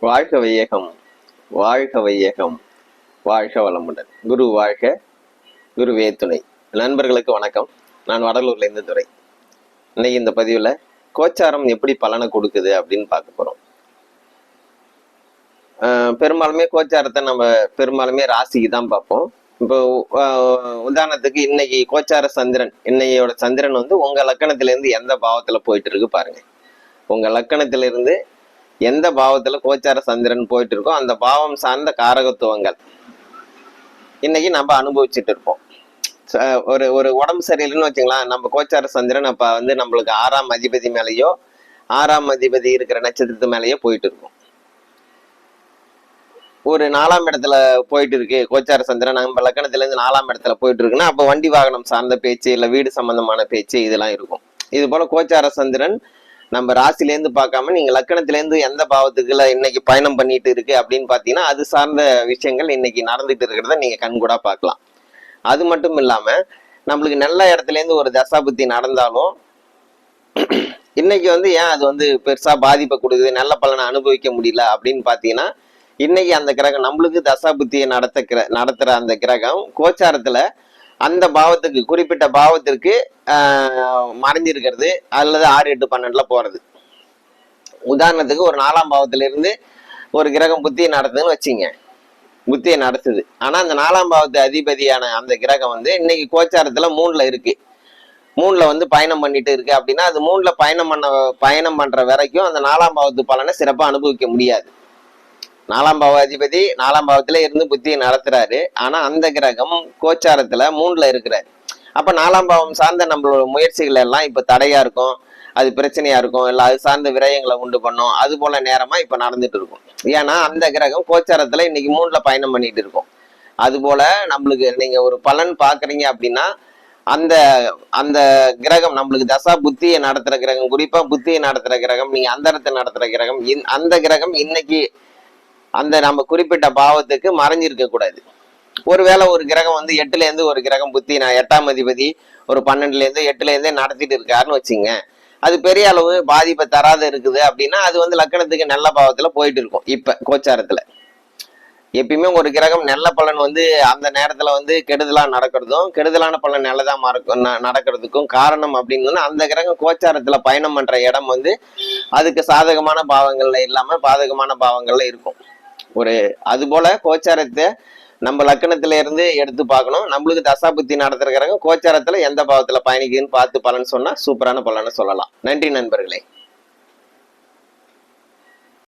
வாழ்க வையகம் வாழ்க வையகம் வாழ்க வளமுடன். குரு வாழ்க குருவே துணை. நண்பர்களுக்கு வணக்கம். நான் வடலூர்ல இருந்து துறை இன்னைக்கு இந்த பதிவுல கோச்சாரம் எப்படி பலனை கொடுக்குது அப்படின்னு பார்க்க போறோம். ஆஹ் பெரும்பாலுமே கோச்சாரத்தை நம்ம பெரும்பாலுமே ராசிக்கு தான் பார்ப்போம். இப்போ ஆஹ் உதாரணத்துக்கு இன்னைக்கு கோச்சார சந்திரன் இன்னையோட சந்திரன் வந்து உங்க லக்கணத்திலிருந்து எந்த பாவத்துல போயிட்டு இருக்கு பாருங்க. உங்க லக்கணத்திலிருந்து எந்த பாவத்துல கோச்சார சந்திரன் போயிட்டு இருக்கோ அந்த பாவம் சார்ந்த காரகத்துவங்கள். இன்னைக்கு நம்ம அனுபவிச்சுட்டு இருப்போம். ஒரு ஒரு உடம்பு சரியில்லைன்னு வச்சுங்களேன் நம்ம கோச்சார சந்திரன் அப்ப வந்து நம்மளுக்கு ஆறாம் அதிபதி மேலேயோ ஆறாம் அதிபதி இருக்கிற நட்சத்திரத்து மேலேயோ போயிட்டு இருக்கும். ஒரு நாலாம் இடத்துல போயிட்டு இருக்கு கோச்சார சந்திரன். நம்ம லக்கணத்துல இருந்து நாலாம் இடத்துல போயிட்டு இருக்குன்னா அப்ப வண்டி வாகனம் சார்ந்த பேச்சு இல்ல வீடு சம்பந்தமான பேச்சு இதெல்லாம் இருக்கும். இது போல கோச்சார சந்திரன் நம்ம ராசிலேருந்து பார்க்காம நீங்க லக்கணத்திலேருந்து எந்த பாவத்துக்குள்ள இன்னைக்கு பயணம் பண்ணிட்டு இருக்கு அப்படின்னு பாத்தீங்கன்னா அது சார்ந்த விஷயங்கள் இன்னைக்கு நடந்துட்டு இருக்கிறத நீங்க கண்கூடா பார்க்கலாம். அது மட்டும் இல்லாம நம்மளுக்கு நல்ல இடத்துல இருந்து ஒரு தசாபுத்தி நடந்தாலும் இன்னைக்கு வந்து ஏன் அது வந்து பெருசா பாதிப்பை கொடுக்குது நல்ல பலனை அனுபவிக்க முடியல அப்படின்னு பாத்தீங்கன்னா இன்னைக்கு அந்த கிரகம் நம்மளுக்கு தசாபுத்தியை நடத்த கிர- நடத்துற அந்த கிரகம் கோச்சாரத்துல அந்த பாவத்துக்கு குறிப்பிட்ட பாவத்திற்கு மறைஞ்சிருக்கிறது. அல்லது ஆறு எட்டு பன்னெண்டுல போறது. உதாரணத்துக்கு ஒரு நாலாம் பாவத்திலிருந்து ஒரு கிரகம் புத்தியை நடத்துதுன்னு வச்சுங்க. புத்தியை நடத்துது. ஆனா அந்த நாலாம் பாவத்து அதிபதியான அந்த கிரகம் வந்து இன்னைக்கு கோச்சாரத்துல மூணுல இருக்கு. மூணுல வந்து பயணம் பண்ணிட்டு இருக்கு அப்படின்னா அது மூணுல பயணம் பண்ண பயணம் பண்ற வரைக்கும் அந்த நாலாம் பாவத்து பலனை சிறப்பா அனுபவிக்க முடியாது. நாலாம் பாவ அதிபதி நாலாம் பாவத்துல இருந்து புத்தியை நடத்துறாரு. ஆனா அந்த கிரகம் கோச்சாரத்துல மூணுல இருக்கிறாரு. அப்ப நாலாம் பாவம் சார்ந்த நம்மளோட முயற்சிகள் எல்லாம் இப்ப தடையா இருக்கும். அது பிரச்சனையா இருக்கும். இல்ல அது சார்ந்த விரயங்களை உண்டு பண்ணும். அது போல நேரமா இப்ப நடந்துட்டு இருக்கும். ஏன்னா அந்த கிரகம் கோச்சாரத்துல இன்னைக்கு மூணுல பயணம் பண்ணிட்டு இருக்கும். அது போல நம்மளுக்கு நீங்க ஒரு பலன் பாக்குறீங்க அப்படின்னா அந்த அந்த கிரகம் நம்மளுக்கு தசா புத்தியை நடத்துற கிரகம் குறிப்பா புத்தியை நடத்துற கிரகம் நீங்க அந்தரத்தை நடத்துற கிரகம் அந்த கிரகம் இன்னைக்கு அந்த நம்ம குறிப்பிட்ட பாவத்துக்கு மறைஞ்சிருக்க கூடாது. ஒருவேளை ஒரு கிரகம் வந்து எட்டுல இருந்து ஒரு கிரகம் புத்தி நான் எட்டாம் அதிபதி ஒரு பன்னெண்டுல இருந்து எட்டுல இருந்தே நடத்திட்டு இருக்காருன்னு வச்சுங்க. அது பெரிய அளவு பாதிப்பை தராத இருக்குது அப்படின்னா அது வந்து லக்கணத்துக்கு நல்ல பாவத்துல போயிட்டு இருக்கும் இப்ப கோச்சாரத்துல. எப்பயுமே ஒரு கிரகம் நல்ல பலன் வந்து அந்த நேரத்துல வந்து கெடுதலா நடக்கிறதும் கெடுதலான பலன் நல்லதா மறக்கும் ந- நடக்கிறதுக்கும் காரணம் அப்படின்னு அந்த கிரகம் கோச்சாரத்துல பயணம் பண்ற இடம் வந்து அதுக்கு சாதகமான பாவங்கள்ல இல்லாம பாதகமான பாவங்கள்ல இருக்கும். ஒரு அது போல கோச்சாரத்தை நம்ம லக்கணத்துல இருந்து எடுத்து பார்க்கணும். நம்மளுக்கு தசாபுத்தி நடத்திருக்கிறாங்க கோச்சாரத்துல எந்த பாவத்துல பயணிக்குதுன்னு பார்த்து பலன் சொன்னா சூப்பரான பலனை சொல்லலாம். நன்றி நண்பர்களே.